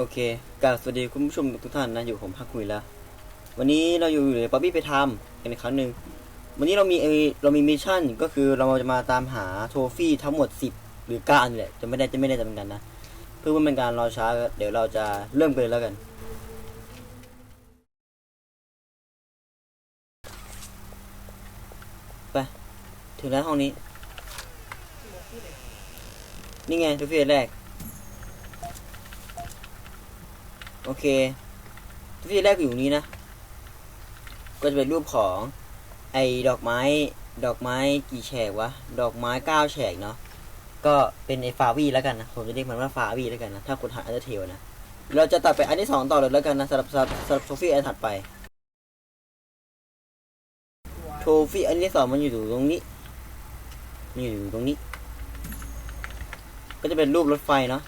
โอเคกาสวัสดีคุณผู้ชมทุกท่านนะอยู่ผมพักคุยแล้ว วันนี้เราอยู่ในป๊อบบี้ไปทำกันอีกครั้งหนึ่งวันนี้เรามีเอเรามีมิชชั่นก็คือเราจะมาตามหาโทฟี่ทั้งหมด 10 หรือ9อันนี่แหละจะไม่ได้จะไม่ได้จำกันนะ เพื่อว่าเป็นการรอช้า เดี๋ยวเราจะเริ่มกันเลยแล้วกัน ไป ถึงแล้วห้องนี้ นี่ไงโทฟี่แรก โอเคที่แรกอยู่นี้นะ ก็จะเป็นรูปของ ไอ้ดอกไม้ ดอกไม้กี่แฉกวะ ดอกไม้เก้าแฉกเนาะ ก็เป็นไอ้ฟาวีแล้วกันนะ ผมจะเรียกมันว่าฟาวีแล้วกันนะ ถ้าคนหาอันเดอร์เทลนะ เราจะตัดไปอันที่สองต่อเลยแล้วกันนะสำหรับสำหรับสำหรับโทฟี่อันถัดไปโทฟี่อันที่สองมันอยู่ตรงนี้ มันอยู่ตรงนี้ ก็จะเป็นรูปรถไฟเนาะ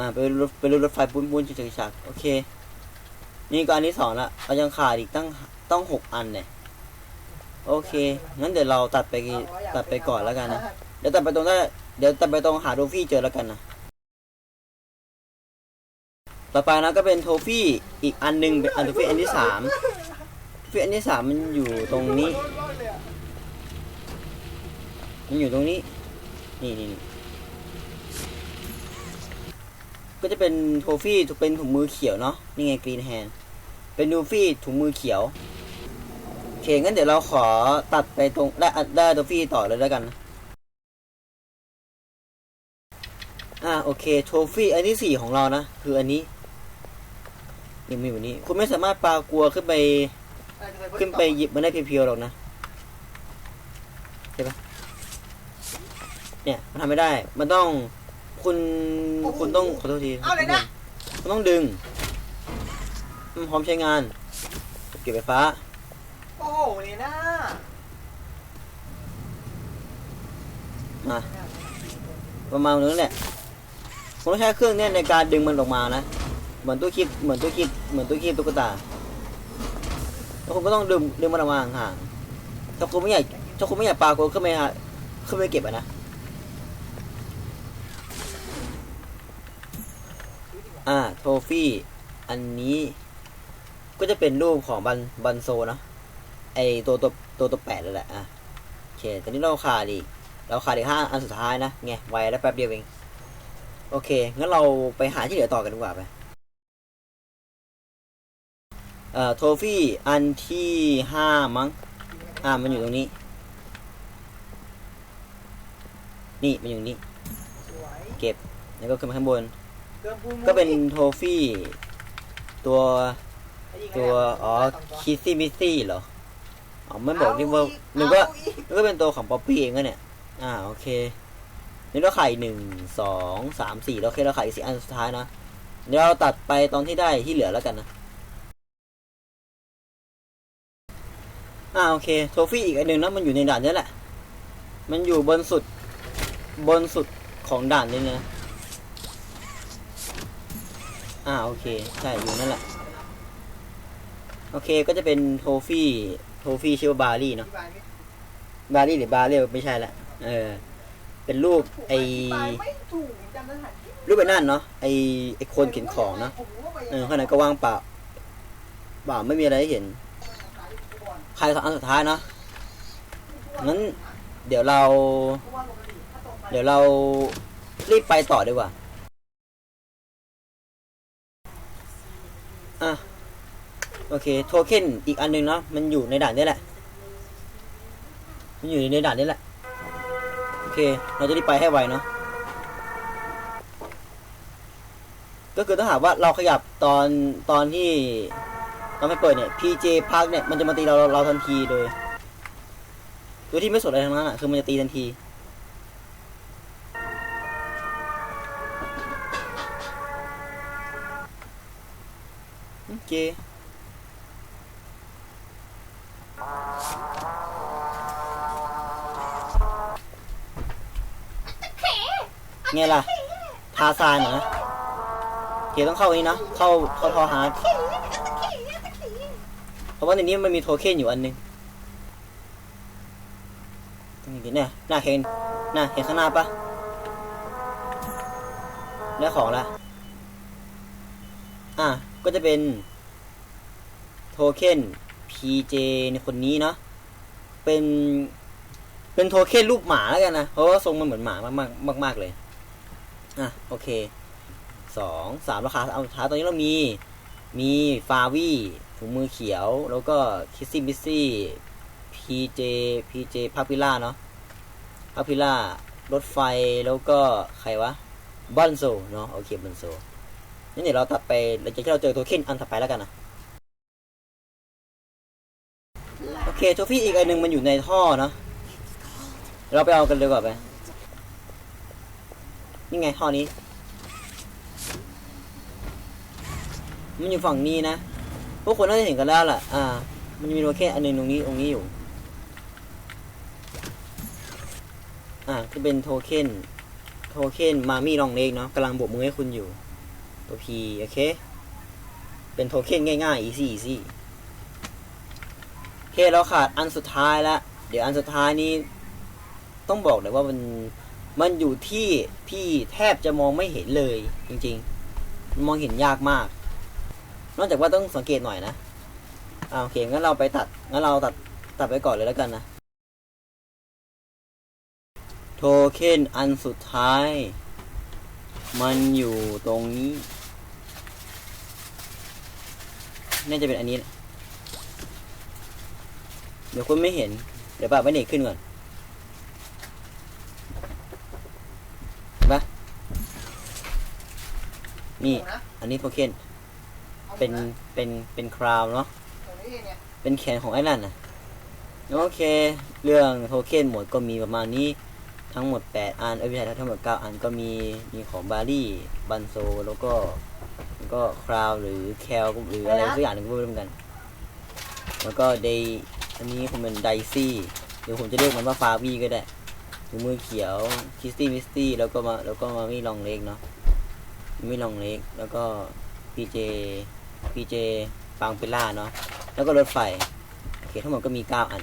อ่าเป็นรถเป็นรถไฟปุ้นปุ้นฉากๆโอเค นี่ก็อันที่สองละเรายังขาดอีกตั้งต้องหกอันเนี่ยโอเคงั้นเดี๋ยวเราตัดไปตัดไปก่อนแล้วกันนะเดี๋ยวตัดไปตรงนั้นเดี๋ยวตัดไปตรงหาโทฟี่เจอแล้วกันนะต่อไปนะก็เป็นโทฟี่อีกอันหนึงเป็นอันโทฟี่อันที่สามโทฟี่อันที่สามมันอยู่ตรงนี้ มันอยู่ตรงนี้ นี่นี่ ก็จะเป็นโทฟี่ถูกเป็นถุงมือเขียวเนาะนี่ไงกรีนแฮนเป็นดูฟี่ถุงมือเขียวโอเคงั้นเดี๋ยวเราขอตัดไปตรงได้อัดได้โทฟี่ต่อเลยแล้วกันอ่าโอเคโทฟี่อันที่สี่ของเรานะ คืออันนี้นี่มีแบบนี้ คุณไม่สามารถปลากลัวขึ้นไป ขึ้นไปหยิบมันได้เพียวๆหรอกนะใช่ปะเนี่ยมันทำไม่ได้ มันต้อง คุณคุณต้องขอโทษทีเอาเลยนะ คุณต้องดึงอืมพร้อมใช้งานเก็บไฟฟ้า โอ้โหนี่นะมาประมาณนั้นแหละผมต้องใช้เครื่องเนี่ยในการดึงมันออกมานะ เหมือนตู้คีบเหมือนตู้คีบเหมือนตู้คีบตุ๊กตา แล้วคุณก็ต้องดึงดึงมันออกมาห่างๆถ้าคุณไม่อยากถ้าคุณไม่อยากปาคุณขึ้นไปหาขึ้นไปเก็บอะนะ อ่าโทฟี่ อันนี้ ก็จะเป็นรูปของบันบันโซเนอะไอตัวตัวตัวตัวแปดเลยแหละ อะโอเค ตอนนี้เราขาดอีก เราขาดอีกห้าอันสุดท้ายนะ ไง ไวแล้วแป๊บเดียวเอง โอเค งั้นเราไปหาที่เหลือต่อกันดีกว่าไปเอ่อโทฟี่อันที่ห้ามั้ง อ่า มันอยู่ตรงนี้ นี่ มันอยู่นี้สวยเก็บ แล้วก็ขึ้นมาข้างบน กินภูมิก็เป็นโทฟี่ ตัวไอ้ยิงตัวไงอ๋อสงตัวคิสซี่มิสซี่เหรออ๋อไม่บอกนี่ว่านึกว่าเออีกนึกว่าเป็นตัวของป๊อปปี้เองก็เนี่ย อ่าโอเค นี่เราขายหนึ่งสองสามสี่แล้วโอเคเราขายอีกสี่อันสุดท้ายนะเดี๋ยวเราตัดไปตอนที่ได้ที่เหลือแล้วกันนะอ่าโอเคโทฟี่อีกอันหนึ่งนะมันอยู่ในด่านนี้แหละ มันอยู่บนสุดบนสุดของด่านนี้นะ อ่าโอเค ใช่อยู่นั่นแหละ โอเคก็จะเป็นโทฟี่โทฟี่ชื่อว่าบารี่เนาะบารี่หรือบาเรลไม่ใช่ละเออ เป็นรูปไอรูปไอ้นั่นเนาะไอไอคนเขียนของเนาะเออข้างในก็ว่างเปล่าเปล่าไม่มีอะไรให้เห็น ใครสองอันสุดท้ายเนาะงั้น เดี๋ยวเรา เดี๋ยวเรารีบไปต่อดีกว่า อะ โอเคโทเค็นอีกอันหนึ่งเนาะมันอยู่ในด่านนี้แหละ มันอยู่ในด่านนี้แหละ โอเค เราจะรีบไปให้ไวเนาะก็คือถ้าหากว่าเราขยับตอนตอนที่ตอนไม่เปิดเนี่ย PJ Park เนี่ยมันจะมาตีเราเราเราทันทีเลยโดยที่ไม่สนอะไรทั้งนั้นอะคือมันจะตีทันทีโอเค ไงล่ะ ทาซานเหรอนะโอเคต้องเข้าอันนี้นะ เข้าเข้าทอฮาร์ดเพราะว่าในนี้มันมีโทเค็นอยู่อันหนึงตรงนี้เนี่ยหน้าเห็นหน้าเห็นข้างหน้าปะได้ของละอะ ก็จะเป็น โทเค็น PJ ในคนนี้เนาะ เป็น เป็นโทเค็นรูปหมาแล้วกันนะ เพราะว่าทรงมันเหมือนหมามากมากมากมาก ๆเลย อะโอเคสองสามราคาเอาท้าตอนนี้เรามีมีฟาวี่ถุงมือเขียว แล้วก็คิสซี่บิสซี่ PJ PJ พักพิล่าเนาะพักพิล่ารถไฟแล้วก็ใครวะบอนโซเนาะโอเคบอนโซนี่เดี๋ยวเราตัดไปหลังจากที่เราเจอโทเค็นอันถัดไปแล้วกันนะโอเคโทฟี่อีกอันหนึ่งมันอยู่ในท่อเนาะเราไปเอากันเลยกว่าไป นี่ไงท่อนี้ มันอยู่ฝั่งนี้นะ พวกคนน่าจะเห็นกันแล้วล่ะ อ่า มันมีโทเค็นอันหนึงตรงนี้ตรงนี้อยู่ อ่าจะเป็นโทเค็น โทเค็นมามี่ลองเล็กเนาะกำลังโบกมือให้คุณอยู่ ตัว P โอเค เป็นโทเค็นง่ายๆ easy easy โอเคเราขาดอันสุดท้ายละ เดี๋ยวอันสุดท้ายนี้ ต้องบอกเลยว่ามัน มันอยู่ที่พี่แทบจะมองไม่เห็นเลย จริงๆมันมองเห็นยากมาก นอกจากว่าต้องสังเกตหน่อยนะอ่าโอเคงั้นเราไปตัดงั้นเราตัดตัดไปก่อนเลยแล้วกันนะ โทเค็นอันสุดท้าย มันอยู่ตรงนี้ น่าจะเป็นอันนี้ เดี๋ยวคุณไม่เห็น เดี๋ยวปะไม่เด็กขึ้นก่อนเห็นปะ นี่ อันนี้โทเคนเป็น เป็น เป็นคราวเนาะ เป็นแขนของไอ้นั่นนะโอเค เรื่องโทเค็นหมดก็มีประมาณนี้ ทั้งหมด 8 อัน เอ้ยไม่ใช่ทั้งหมด 9 อันก็มี มีของบารี่ บันโซ แล้วก็ แล้วก็คราวหรือแคลหรืออะไรสักอย่างหนึ่งก็ไม่รู้เหมือนกัน แล้วก็เดย์อันนี้คงเป็นไดซี่ เดี๋ยวผมจะเรียกมันว่าฟาวี่ก็ได้ถุงมือเขียว คิสตี้มิสตี้ แล้วก็มา แล้วก็มามีลองเล็กเนาะ มีลองเล็ก แล้วก็พีเจพีเจปังเปล่าเนาะแล้วก็รถไฟโอเคทั้งหมดก็มี 9 อัน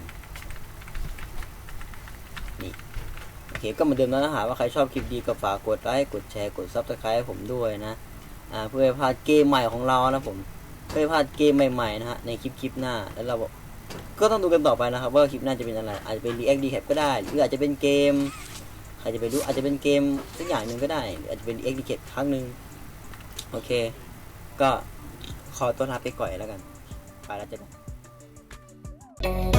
นี่โอเคก็เหมือนเดิมแล้วนะฮะว่าใครชอบคลิปดีก็ฝากกดไลค์กดแชร์กดซับสไครต์ให้ผมด้วยนะอ่าเพื่อพาดเกมใหม่ของเรานะผมเพื่อพาดเกมใหม่ๆนะฮะในคลิปคลิปหน้าแล้วเราก็ต้องดูกันต่อไปนะครับว่าคลิปหน้าจะเป็นอะไร อาจจะเป็น React Recap ก็ได้ หรืออาจจะเป็นเกม ใครจะไปรู้อาจจะเป็นเกมสักอย่างหนึ่งก็ได้หรืออาจจะเป็น React Recap ครั้งหนึ่ง โอเค ก็ขอตัวลาไปก่อยแล้วกัน ไปแล้วเจอกัน